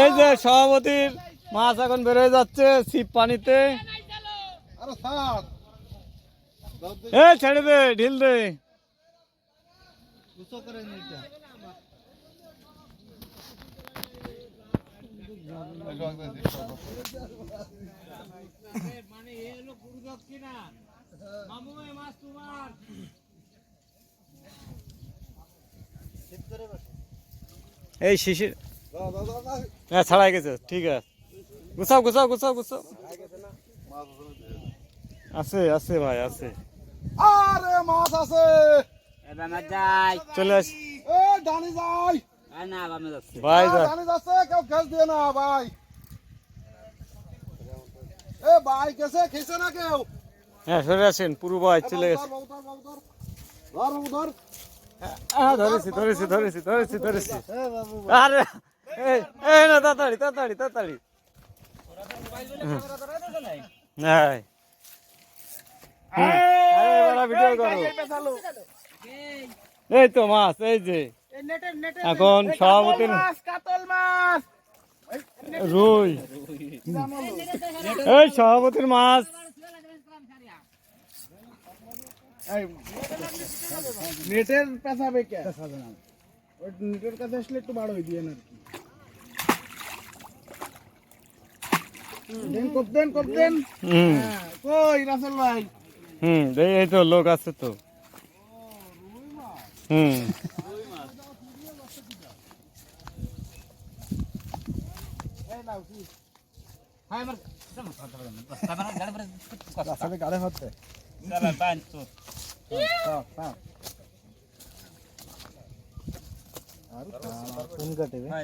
এই যে সভাপতির মাছ এখন বেরোয় যাচ্ছে ছিপ পানিতে। ছেড়ে দে, ঢিল দে। এই শিশির হ্যাঁ ছাড়াই গেছে ঠিক আছে। গুছাও গুছাও গুছাও গুছাও। আছে আছে ভাই আছে। আরে মাছ আছে। চলে আস। ডানি যাই। ভাই যা। ডানি যাচ্ছে কেউ খেস দিয়ে না ভাই। এ ভাই গেছে খেয়েছে না কেউ। হ্যাঁ সরে আসেন পুরো ভাই চলে গেছে। হ্যাঁ ধরেছি ধরেছি ধরেছি ধরেছি ধরেছি। আরে এই না তাড়াতাড়ি তাড়াতাড়ি তাড়াতাড়ি। আরে এবার ভিডিও করো। এই তো মাছ এই যে। এখন মাছ রুই। এই সভাপতির মাছ। নেটের পেছাবে কে নেটের কাছে আসলে একটু বাড় হয়ে দিয়ে না দেন কপ দেন কপ দেন? হুম। হ্যাঁ, কই রাসেল ভাই? হুম এই তো লোক আছে তো। হুম। হচ্ছে আর কোন কাটে না